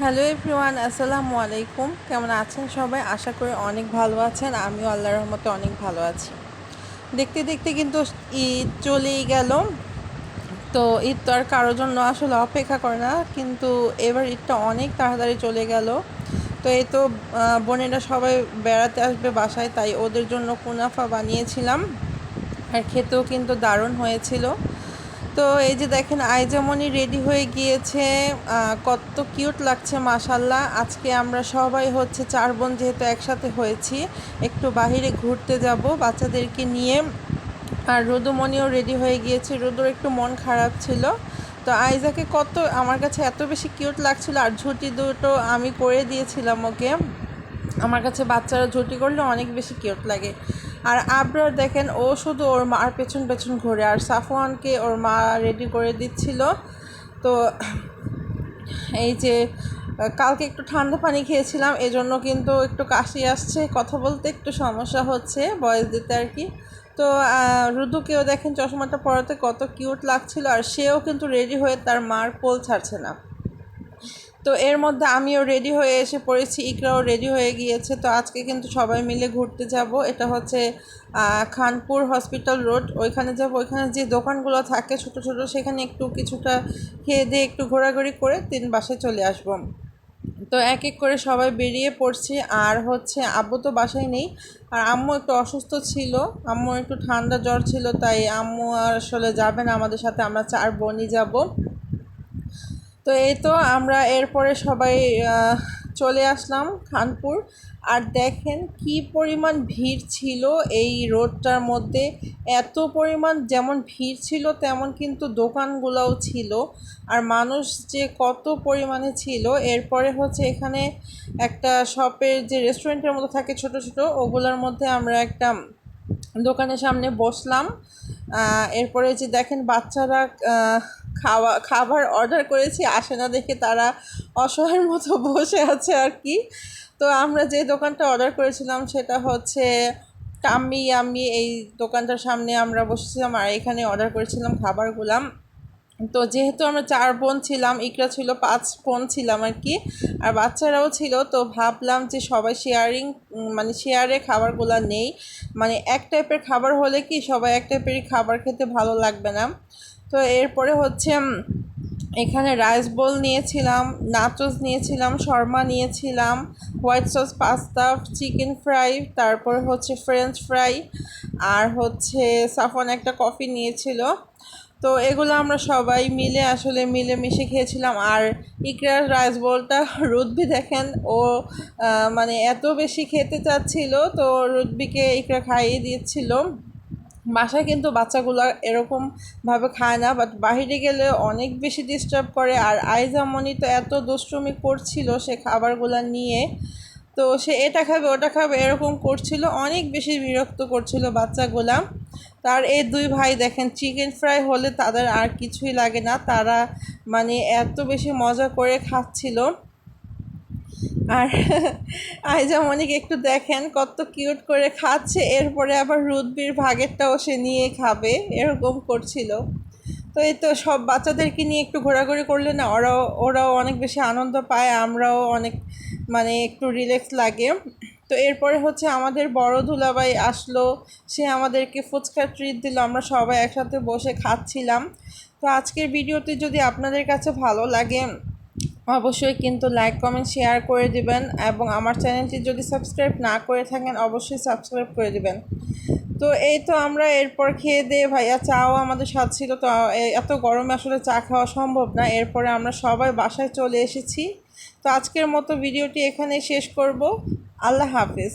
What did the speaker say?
Hello everyone, আসসালামু আলাইকুম। কেমন আছেন সবাই? আশা করি অনেক ভালো আছেন। আমিও আল্লাহর রহমতে অনেক ভালো আছি। দেখতে দেখতে কিন্তু ঈদ চলেই গেল। তো ঈদ তো আর কারোর জন্য আসলে অপেক্ষা করে না, কিন্তু এবার ঈদটা অনেক তাড়াতাড়ি চলে গেল। তো এই তো বোনেরা সবাই বেড়াতে আসবে বাসায়, তাই ওদের জন্য কুনাফা বানিয়েছিলাম। আর খেতেও কিন্তু দারুণ হয়েছিল। তো এই যে দেখেন, আইজামনি রেডি হয়ে গিয়েছে। কত কিউট লাগছে মাসাল্লাহ আজকে আমরা সবাই হচ্ছে চার বোন যেহেতু একসাথে হয়েছি, একটু বাহিরে ঘুরতে যাব বাচ্চাদেরকে নিয়ে। আর রুদুমণিও রেডি হয়ে গিয়েছে, রুদুর একটু মন খারাপ ছিল। তো আইজাকে কত, আমার কাছে এত বেশি কিউট লাগছিল, আর ঝুঁটি দুটো আমি করে দিয়েছিলাম ওকে। আমার কাছে বাচ্চারা ঝুঁটি করলে অনেক বেশি কিউট লাগে। আর আবরার দেখেন, ও শুধু ওর মার পেছন পেছন ঘুরে, আর সাফওয়ানকে ওর মা রেডি করে দিচ্ছিল। তো এই যে, কালকে একটু ঠান্ডা পানি খেয়েছিলাম, এজন্য কিন্তু একটু কাশি আসছে, কথা বলতে একটু সমস্যা হচ্ছে, বয়স দিতে আর কি। তো রুদুকেও দেখেন চশমাটা পরাতে কত কিউট লাগছিল, আর সেও কিন্তু রেডি হয়ে তার মার পোল ছাড়ছে না। তো এর মধ্যে আমিও রেডি হয়ে এসে পড়েছি, ইকরাও রেডি হয়ে গিয়েছে। তো আজকে কিন্তু সবাই মিলে ঘুরতে যাব। এটা হচ্ছে খানপুর হসপিটাল রোড ওইখানে যাব। ওইখানে যে দোকানগুলো থাকে ছোট ছোট, সেখানে একটু কিছুটা খেয়ে দিয়ে একটু ঘোরাঘুরি করে তিন বাসায় চলে আসব। তো এক এক করে সবাই বেরিয়ে পড়ছি। আর হচ্ছে, আব্বু তো বাসায় নেই। আর আম্মু একটু অসুস্থ ছিল। আম্মু একটু ঠান্ডা জ্বর ছিল, তাই আম্মু আর আসলে যাবে না। আমাদের সাথে আমরা চার বোনই যাব। তো এই তো আমরা এরপরে সবাই চলে আসলাম খানপুর। আর দেখেন কি পরিমাণ ভিড় ছিল এই রোডটার মধ্যে। এত পরিমাণ যেমন ভিড় ছিল, তেমন কিন্তু দোকানগুলোও ছিল। আর মানুষ যে কত পরিমাণে ছিল, এরপরে হচ্ছে এখানে একটা শপের যে রেস্টুরেন্টের মতো থাকে ছোট ছোট, ওগুলোর মধ্যে আমরা একটা দোকানের সামনে বসলাম। এরপরে যে দেখেন বাচ্চারা খাওয়া, খাবার অর্ডার করেছি, আসে না দেখে তারা অসহায়ের মতো বসে আছে আর কি। তো আমরা যে দোকানটা অর্ডার করেছিলাম সেটা হচ্ছে টাম্মি আমি এই দোকানটার সামনে আমরা বসেছিলাম আর এখানে অর্ডার করেছিলাম খাবারগুলাম তো যেহেতু আমরা চার বোন ছিলাম, ইকরা ছিল, পাঁচ বোন ছিলাম আর কি, আর বাচ্চারাও ছিল, তো ভাবলাম যে সবাই শেয়ারিং মানে শেয়ারে খাবারগুলো নেই। মানে এক টাইপের খাবার হলে কি সবাই এক টাইপেরই খাবার খেতে ভালো লাগবে না। তো এরপরে হচ্ছে এখানে রাইস বোল নিয়েছিলাম নাচোস নিয়েছিলাম, শর্মা নিয়েছিলাম white sauce pasta chicken fry তারপর হচ্ছে ফ্রেঞ্চ ফ্রাই আর হচ্ছে সাফন একটা কফি নিয়েছিল। তো এগুলো আমরা সবাই মিলে আসলে মিলেমিশে খেয়েছিলাম। আর ইকরার রাইস বোলটা রুদ্বি দেখেন, ও মানে এত বেশি খেতে চাচ্ছিল, তো রুদ্বিকে ইকরা খাইয়ে দিয়েছিল। বাসায় কিন্তু বাচ্চাগুলো এরকমভাবে খায় না বাট বাইরে গেলে অনেক বেশি ডিস্টার্ব করে। আর আইজামনি তো এত দুষ্টুমি করছিল সে খাবারগুলো নিয়ে। তো সে এটা খাবে, ওটা খাবে, এরকম করছিল, অনেক বেশি বিরক্ত করছিল বাচ্চাগুলা। তার এই দুই ভাই দেখেন চিকেন ফ্রাই হলে তাদের আর কিছুই লাগে না। তারা মানে এত বেশি মজা করে খাচ্ছিল। আর আইজামনিকে একটু দেখেন কত কিউট করে খাচ্ছে, এরপরে আবার রুদবির ভাগেরটাও সে নিয়ে খাবে, এরকম করছিল। তো এই তো সব বাচ্চাদেরকে নিয়ে একটু ঘোরাঘুরি করলে না ওরাও ওরাও অনেক বেশি আনন্দ পায়, আমরাও অনেক মানে একটু রিল্যাক্স লাগে। তো এরপরে হচ্ছে আমাদের বড় ধুলাবাই আসলো, সে আমাদেরকে ফুচকা ট্রিট দিল, আমরা সবাই একসাথে বসে খাচ্ছিলাম। তো আজকের ভিডিওটি যদি আপনাদের কাছে ভালো লাগে অবশ্যই কিন্তু লাইক কমেন্ট শেয়ার করে দিবেন এবং আমার চ্যানেলটি যদি সাবস্ক্রাইব না করে থাকেন, অবশ্যই সাবস্ক্রাইব করে দিবেন। তো এই তো আমরা এরপর খেয়ে দিয়ে ভাইয়া চাও আমাদের সাথে ছিল। তো এত গরমে আসলে চা খাওয়া সম্ভব না। এরপরে আমরা সবাই বাসায় চলে এসেছি। তো আজকের মতো ভিডিওটি এখানে শেষ করব। আল্লাহ হাফিজ।